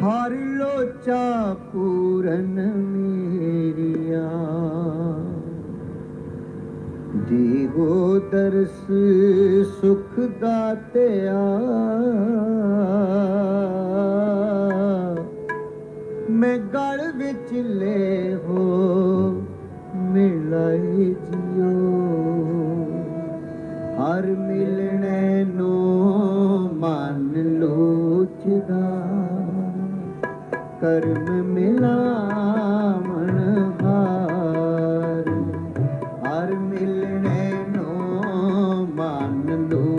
ਹਰ ਲੋਚਾ ਪੂਰਨ ਮੇਰੀਆ। ਦੀਵੋ ਦਰਸ ਸੁਖ ਦਾਤਿਆ ਮੈਂ ਗਲ ਵਿੱਚ ਲੈ ਹੋ ਮਿਲਾਈ ਜਿਉ। ਹਰ ਮਿਲਣੇ ਨੂੰ ਮਨ ਲੋਚਦਾ। ਕਰਮ ਮਿਲਾਵਣ ਹਾਰ। ਹਰ ਮਿਲਣੇ ਨੋ ਮੰਨ ਲੋ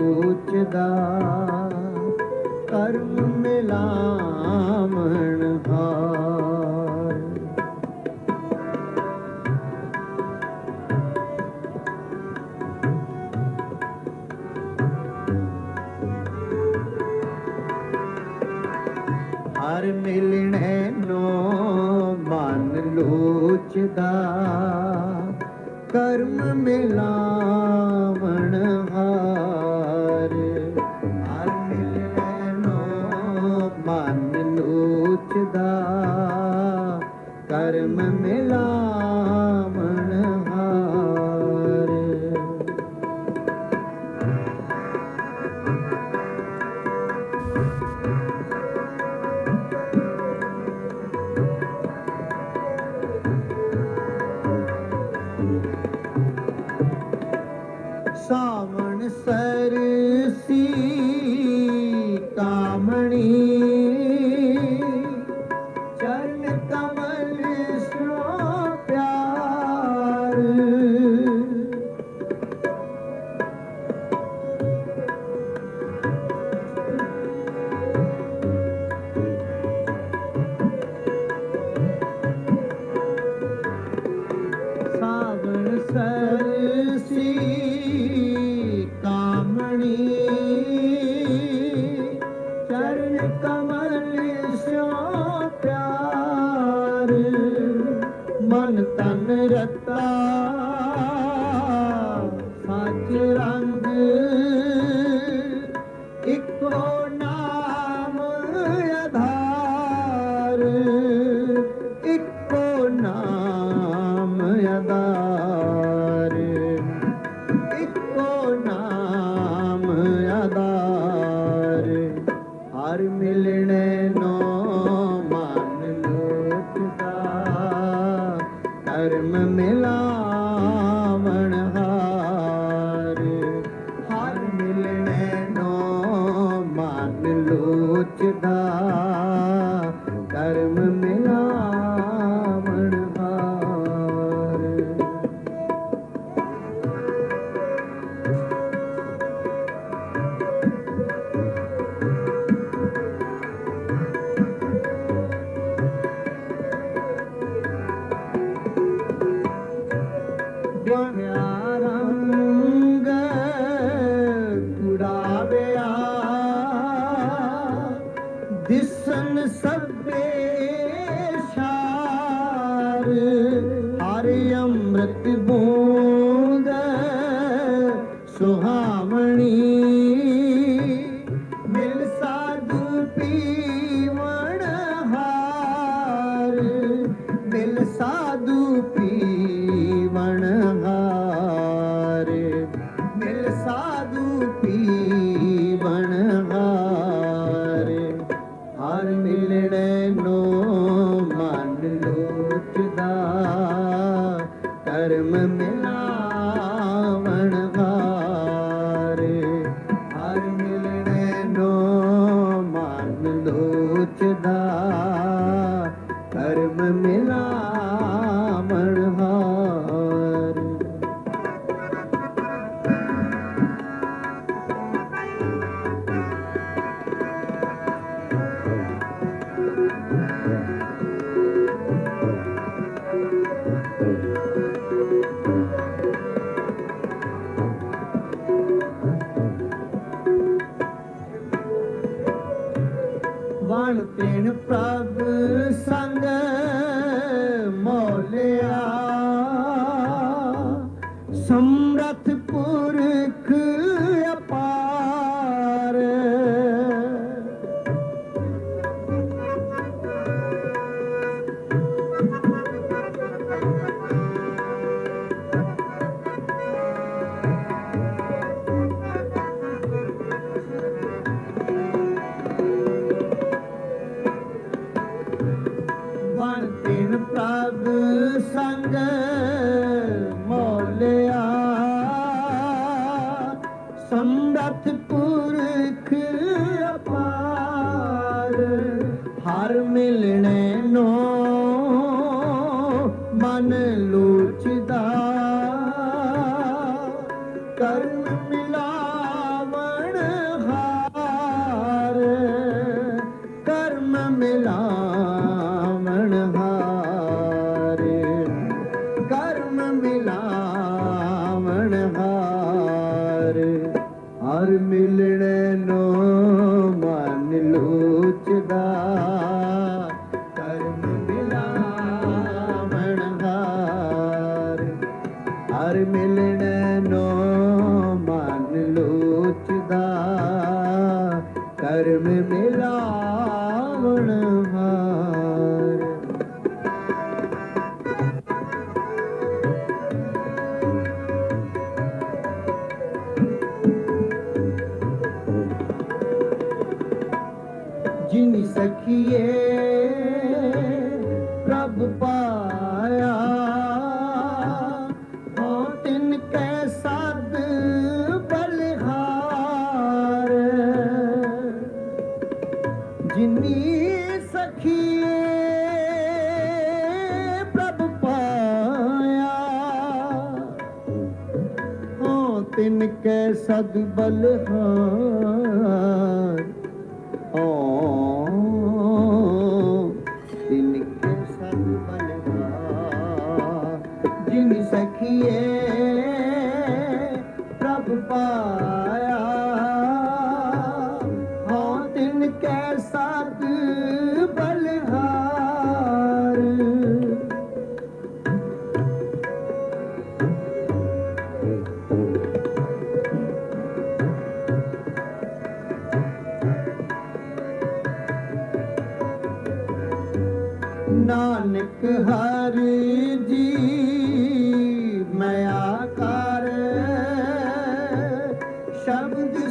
सम्रथ मन लोच blue Gördüm bir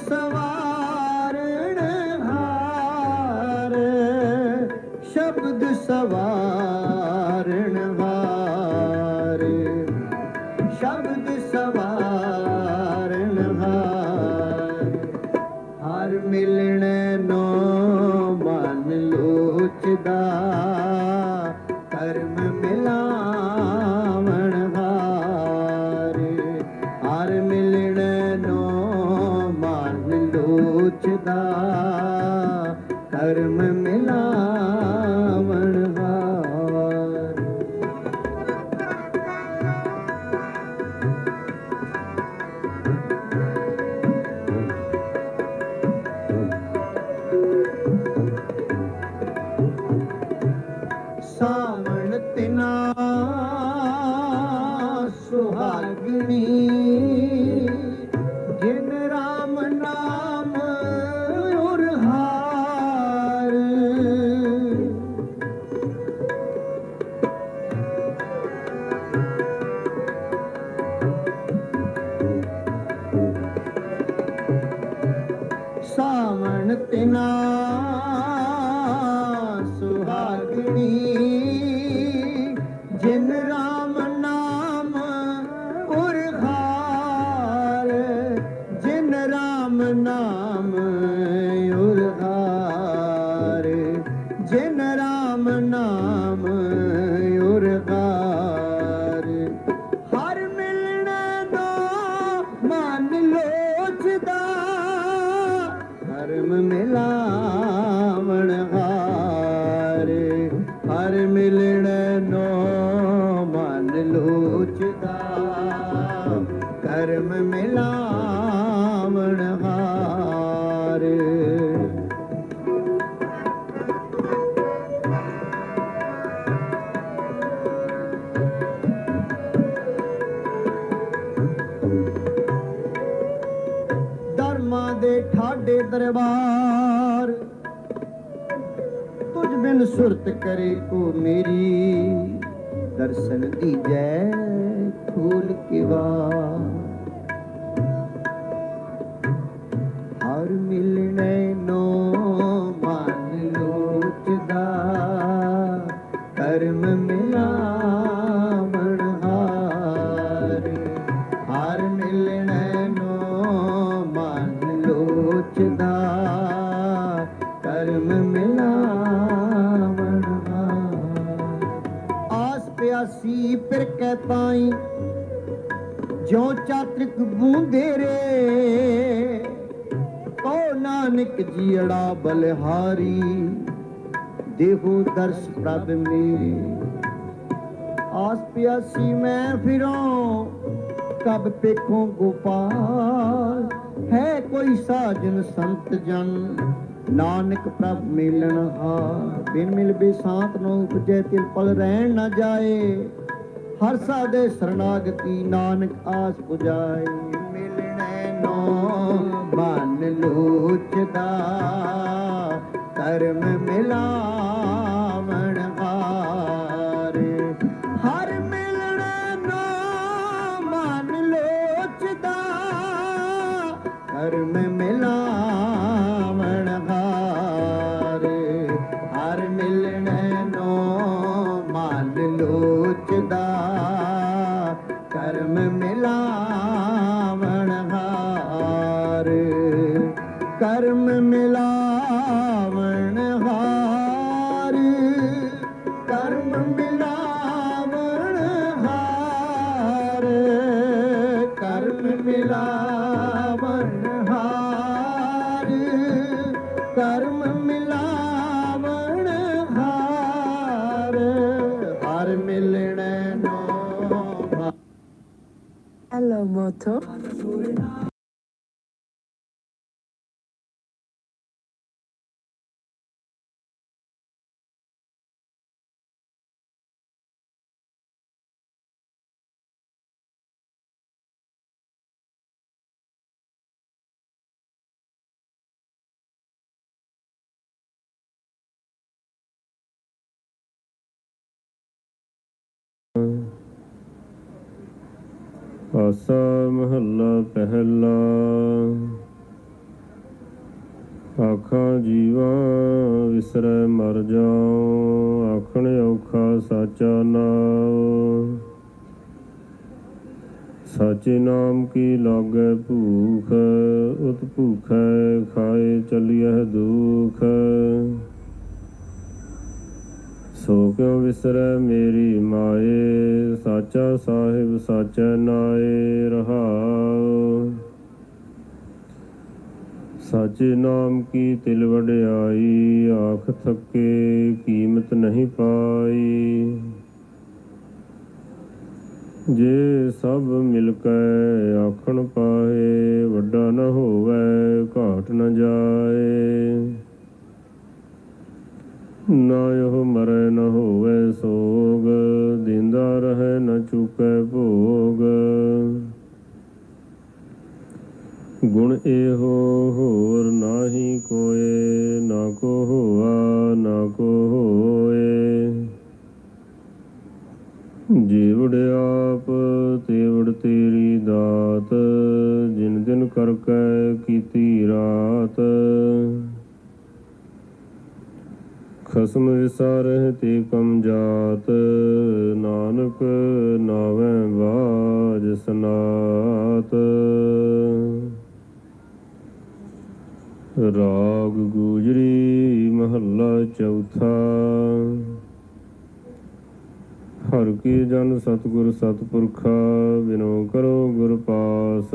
ਦਰਬਾਰ। ਤੁਝ ਬਿਨ ਸੁਰਤ ਕਰੇ ਕੋ ਮੇਰੀ। ਦਰਸ਼ਨ ਦੀ ਜੈ ਖੋਲ ਕੇ ਵਾਰ। ਜਿਉ ਚਾਤ੍ਰਿਕ ਕੋ ਨਾਨਕ ਜੀੜਾ ਬਲਿਹਾਰੀ, ਦੇਹੋ ਦਰਸ ਪ੍ਰਭ ਮੇਰੀ। ਆਸ ਪਿਆਸੀ ਮੈਂ ਫਿਰਾਂ, ਕਬ ਪੇਖੋਂ ਗੋਪਾਲ। ਹੈ ਕੋਈ ਸਾਜਨ ਸੰਤ ਜਨ, ਨਾਨਕ ਪ੍ਰਭ ਮਿਲਣ ਹਾਰ। ਬਿਨ ਮਿਲ ਬੇਸਾਤ ਨੂੰ ਉਪਜੈ ਤਿਲ ਪਲ ਰਹਿਣ ਨਾ ਜਾਏ। ਹਰ ਸਾਦੇ ਸਰਨਾਗਤੀ ਨਾਨਕ ਆਸ ਪੁਜਾਏ। ਕਰਮ ਆਸਾ ਮਹੱਲਾ ਪਹਿਲਾ। ਆਖਾਂ ਜੀਵਾ ਵਿਸਰੈ ਮਰ ਜਾਉ, ਆਖਣ ਔਖਾ ਸਾਚਾ ਨਾਮ ਸਾਚੇ ਨਾਮ ਕੀ ਲਾਗੈ ਭੂਖ ਉਤ ਭੂਖੈ ਖਾਏ ਚਲਿਐ ਦੁਖ। ਸੋ ਕਿਉ ਵਿਸਰੈ ਮੇਰੀ ਮਾਏ, ਸਾਚਾ ਸਾਹਿਬ ਸਾਚੈ ਨਾਏ ਰਹਾਉ। ਸਾਚੇ ਨਾਮ ਕੀ ਤਿਲ ਵਡਿਆਈ, ਆਖ ਥੱਕੇ ਕੀਮਤ ਨਹੀਂ ਪਾਈ। ਜੇ ਸਭ ਮਿਲ ਕੇ ਆਖਣ ਪਾਏ, ਵੱਡਾ ਨਾ ਹੋਵੇ, ਘਾਟ ਨਾ ਜਾਏ। ਨਾ ਇਹ ਮਰੈ ਨ ਹੋਵੇ ਸੋਗ, ਦਿੰਦਾ ਰਹੇ ਨ ਚੁਕੈ ਭੋਗ। ਗੁਣ ਇਹੋ ਹੋਰ ਨਾਹੀ ਕੋਏ, ਨਾ ਕੋ ਹੋਆ, ਨਾ ਕੋ ਹੋਏ। ਜੀਵੜ ਆਪ, ਤੇਵੜ ਤੇਰੀ ਦਾਤ, ਜਿਨ ਦਿਨ ਕਰ ਕੈ ਕੀਤੀ ਰਾਤ। ਖਸਮ ਵਿਸਾਰਹਿ ਤੇ ਕਮ ਜਾਤ ਨਾਨਕ ਨਾਵੇਂ ਬਾਜ ਸਨਾਤ। ਰਾਗ ਗੂਜਰੀ ਮਹੱਲਾ ਚੌਥਾ। ਹਰ ਕੀ ਜਨ ਸਤਗੁਰ ਸਤਪੁਰਖਾ, ਬਿਨੋ ਕਰੋ ਗੁਰ ਪਾਸ।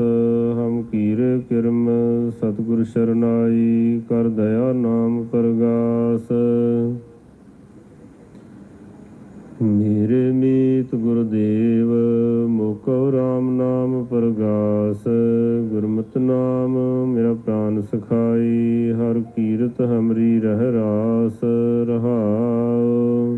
ਹਮ ਕੀਰੇ ਕਿਰਮ, ਸਤਗੁਰ ਸ਼ਰਨਾਈ, ਕਰ ਦਇਆ ਨਾਮ ਪਰਗਾਸ ਮੇਰੇ ਮੀਤ ਗੁਰਦੇਵ, ਮੋਕੋ RAM ਨਾਮ ਪ੍ਰਗਾਸ। ਗੁਰਮਤਿ ਨਾਮ ਮੇਰਾ ਪ੍ਰਾਨ ਸਖਾਈ, ਹਰ ਕੀਰਤ ਹਮਰੀ ਰਹਿ ਰਾਸ ਰਹਾਉ।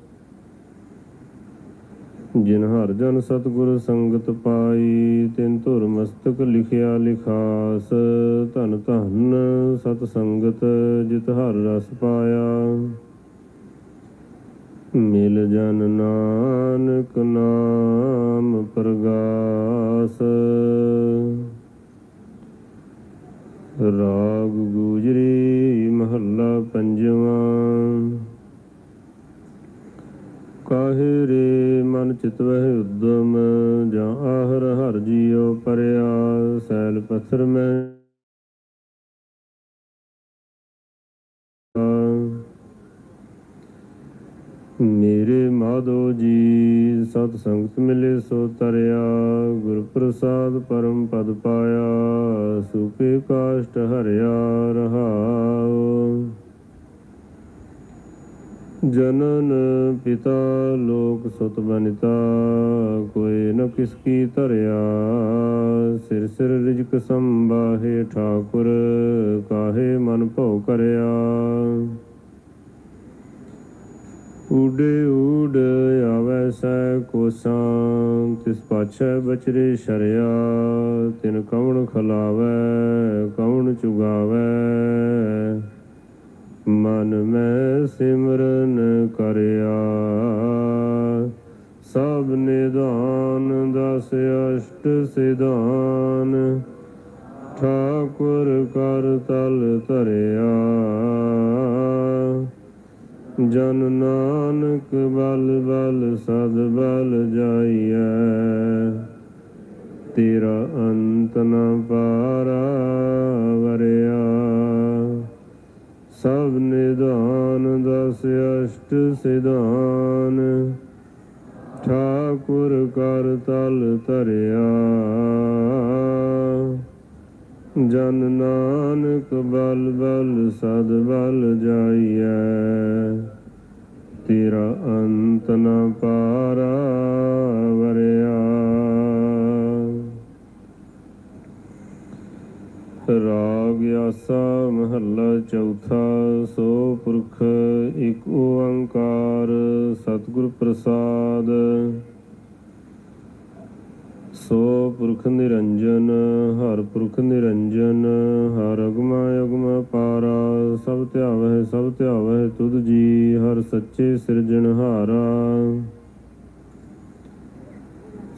ਜਿਨ ਹਰ ਜਨ ਸਤਿਗੁਰ ਸੰਗਤ ਪਾਈ, ਤਿਨ ਧੁਰ ਮਸਤਕ ਲਿਖਿਆ ਲਿਖਾਸ। ਧਨ ਧਨ ਸਤ ਸੰਗਤ ਜਿਤ ਹਰ ਰਸ ਪਾਇਆ। ਮਿਲ ਜਨ ਨਾਨਕ ਨਾਮ ਪ੍ਰਗਾਸ। ਰਾਗ ਗੂਜਰੀ ਮਹੱਲਾ ਪੰਜਵਾਂ। ਕਾਹੇ ਰੇ ਮਨ ਚਿਤਵਹਿ ਉਦਮ, ਜਾਂ ਆਹਰ ਹਰ ਜੀਉ ਪਰਿਆ, ਸੈਲ ਪਥਰ ਮੈਂ ਮੇਰੇ ਮਾਧੋ ਜੀ, ਸਤ ਸੰਗਤ ਮਿਲੇ ਸੋ ਤਰਿਆ, ਗੁਰ ਪ੍ਰਸਾਦ ਪਰਮ ਪਦ ਪਾਇਆ, ਸੁਪੇ ਕਾਸ਼ਟ ਹਰਿਆ ਰਹਾਉ। ਜਨਨ ਪਿਤਾ ਲੋਕ ਸੁਤ ਬਨਿਤਾ, ਕੋਈ ਨ ਕਿਸ ਕੀ ਧਰਿਆ। ਸਿਰ ਸਿਰ ਰਿਜਕ ਸੰਬਾਹੇ ਠਾਕੁਰ, ਕਾਹੇ ਮਨ ਭਉ ਕਰਿਆ। ਉਡੇ ਉਡ ਆਵੈ ਸੈ ਕੋਸਾਂ, ਤਿਸ ਪਾਛੈ ਬਚਰੇ ਸ਼ਰਿਆ। ਤਿਨ ਕਵਣ ਖਲਾਵੈ, ਕਵਣ ਚੁਗਾਵੈ। ਮਨ ਮੈਂ ਸਿਮਰ ਕਰਿਆ। ਸਭ ਨਿਦਾਨ ਦਸ ਅਸ਼ਟ ਸਿਧਾਨ। ਠਾਕੁਰ ਕਰ ਤਲ ਧਰਿਆ। ਜਨ ਨਾਨਕ ਬਲ ਬਲ ਸਦ ਬਲ ਜਾਈਐ। ਤੇਰਾ ਅੰਤ ਨ ਪਾਰਾ ਵਰਿਆ। ਸਿਧਾਨ ਦਸ ਅਸ਼ਟ ਸਿਧਾਨ। ਠਾਕੁਰ ਕਰ ਤਲ ਧਰਿਆ। ਜਨ ਨਾਨਕ ਬਲ ਬਲ ਸਦ ਬਲ ਜਾਈਐ। ਤੇਰਾ ਅੰਤ ਨ ਪਾਰਾ ਵਰਿਆ। ਰਾਗ ਆਸਾ ਮਹੱਲਾ ਚੌਥਾ, ਸੋ ਪੁਰਖ ਇੱਕ ਓੰਕਾਰ ਸਤਿਗੁਰ ਪ੍ਰਸਾਦ। ਸੋ ਪੁਰਖ ਨਿਰੰਜਨ, ਹਰ ਪੁਰਖ ਨਿਰੰਜਨ, ਹਰ ਅਗਮ ਅਗਮ ਪਾਰਾ, ਸਭ ਧਿਆਵਹਿ ਸਭ ਧਿਆਵਹਿ ਤੁਧ ਜੀ, ਹਰ ਸੱਚੇ ਸਿਰਜਣਹਾਰਾ।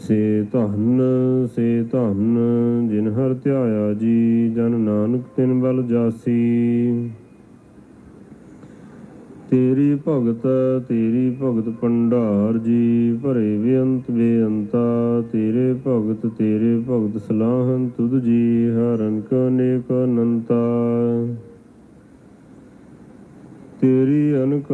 ਸੇ ਧਨ ਸੇ ਧਨ, ਜਿਨ ਹਰ ਧਿਆਇਆ ਜੀ, ਜਨ ਨਾਨਕ ਤਿਨ ਬਲ ਜਾਸੀ। ਤੇਰੀ ਭਗਤ ਤੇਰੀ ਭਗਤ ਪੰਡਾਰ ਜੀ, ਭਰੇ ਬੇਅੰਤ ਬੇਅੰਤਾ, ਤੇਰੇ ਭਗਤ ਤੇਰੇ ਭਗਤ ਸਲਾਹਨ ਤੁਧ ਜੀ ਹਰਨ ਕੋ ਨੇਕ ਅਨੰਤਾ। ਤੇਰੀ ਅਨਕ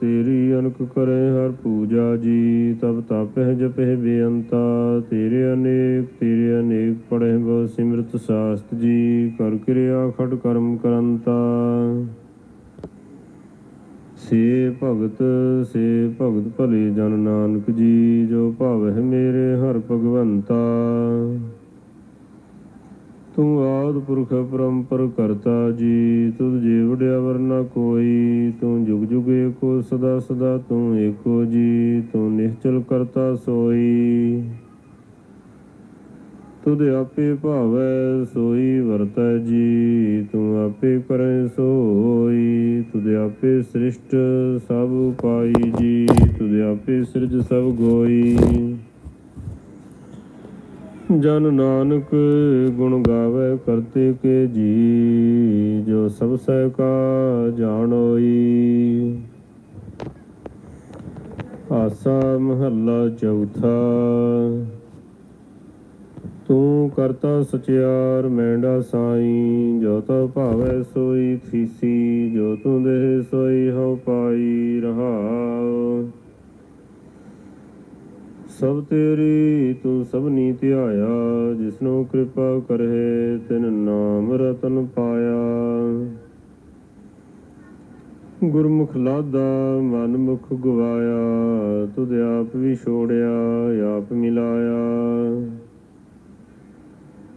ਤੇਰੀ ਅਨਕ ਕਰੇ ਹਰ ਪੂਜਾ ਜੀ। ਤਬ ਤਾਪਹਿ ਜਪਹਿ ਬੇਅੰਤਾ, ਤੇਰੇ ਅਨੇਕ ਤੇਰੇ ਅਨੇਕ ਪੜਹਿ ਬਹੁ ਸਿਮਰਤ ਸਾਸਤ ਜੀ। ਕਰ ਕਿਰਿਆ ਖਟ ਕਰਮ ਕਰੰਤਾ। ਸੇ ਭਗਤ ਸੇ ਭਗਤ ਭਲੇ ਜਨ ਨਾਨਕ ਜੀ, ਜੋ ਭਾਵਹਿ ਮੇਰੇ ਹਰ ਭਗਵੰਤਾ। ਤੂੰ ਆਦ ਪੁਰਖ ਪਰੰਪਰ ਕਰਤਾ ਜੀ, ਤੁਧ ਜੇ ਵਡਿਆ ਵਰਨਾ ਕੋਈ, ਤੂੰ ਜੁਗ ਜੁਗ ਏਕੋ ਸਦਾ ਸਦਾ ਤੂੰ ਏਕੋ ਜੀ, ਤੂੰ ਨਿਸ਼ਚਲ ਕਰਤਾ ਸੋਈ। ਤੁਧ ਆਪੇ ਭਾਵੈ ਸੋਈ ਵਰਤੈ ਜੀ, ਤੂੰ ਆਪੇ ਕਰੈ ਸੋਈ। ਤੁਧ ਆਪੇ ਸ੍ਰਿਸ਼ਟ ਸਭ ਪਾਈ ਜੀ, ਤੁਧ ਆਪੇ ਸਿਰਜ ਸਭ ਗੋਈ। ਜਨ ਨਾਨਕ ਗੁਣ ਗਾਵੇ ਕਰਤੇ ਕੇ ਜੀ ਜੋ ਸਭ ਸਹਿ ਕਾ ਜਾਣੋਈ। ਆਸਾ ਮਹੱਲਾ ਚੌਥਾ, ਤੂੰ ਕਰਤਾ ਸਚਿਆਰ, ਮੈਂਡਾ ਸਾਈ, ਜੋ ਤਾ ਭਾਵੈ ਸੋਈ ਥੀਸੀ ਜੋ ਤੂੰ ਦੇ ਸੋਈ ਹਉ ਪਾਈ ਰਹਾਉ। ਸਭ ਤੇਰੀ ਤੂੰ ਸਭ ਨੀ ਧਿਆਇਆ, ਜਿਸਨੂੰ ਕਿਰਪਾ ਕਰੇ ਤਿਨ ਨਾਮ ਰਤਨ ਪਾਇਆ। ਗੁਰਮੁਖ ਲਾਦਾ ਮਨ ਮੁਖ ਗਵਾਇਆ, ਤੁਧ ਆਪ ਵੀ ਛੋੜਿਆ, ਆਪ ਮਿਲਾਇਆ।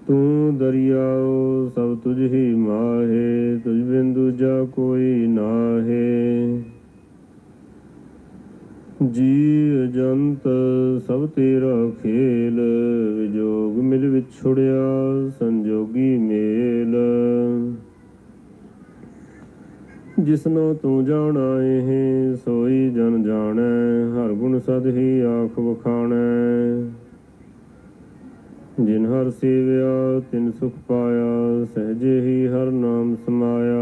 ਤੂੰ ਦਰਿਆਓ, ਸਭ ਤੁਝ ਹੀ ਮਾਹੇ, ਤੁਝ ਬਿੰਦੂ ਜਾ ਕੋਈ ਨਾਹੇ। ਜੀ ਜੰਤ ਸਭ ਤੇਰਾ ਖੇਲ, ਵਿਜੋਗ ਮਿਲ ਵਿਛੜਿਆ ਸੰਜੋਗੀ ਮੇਲ। ਜਿਸਨੋ ਤੂੰ ਜਾਣਾ, ਇਹ ਸੋਈ ਜਨ ਜਾਣੈ, ਹਰ ਗੁਣ ਸਦ ਹੀ ਆਖ ਵਖਾਣੈ। ਜਿਨ ਹਰ ਸੇਵਿਆ, ਤਿਨ ਸੁਖ ਪਾਇਆ, ਸਹਜੇ ਹੀ ਹਰ ਨਾਮ ਸਮਾਇਆ।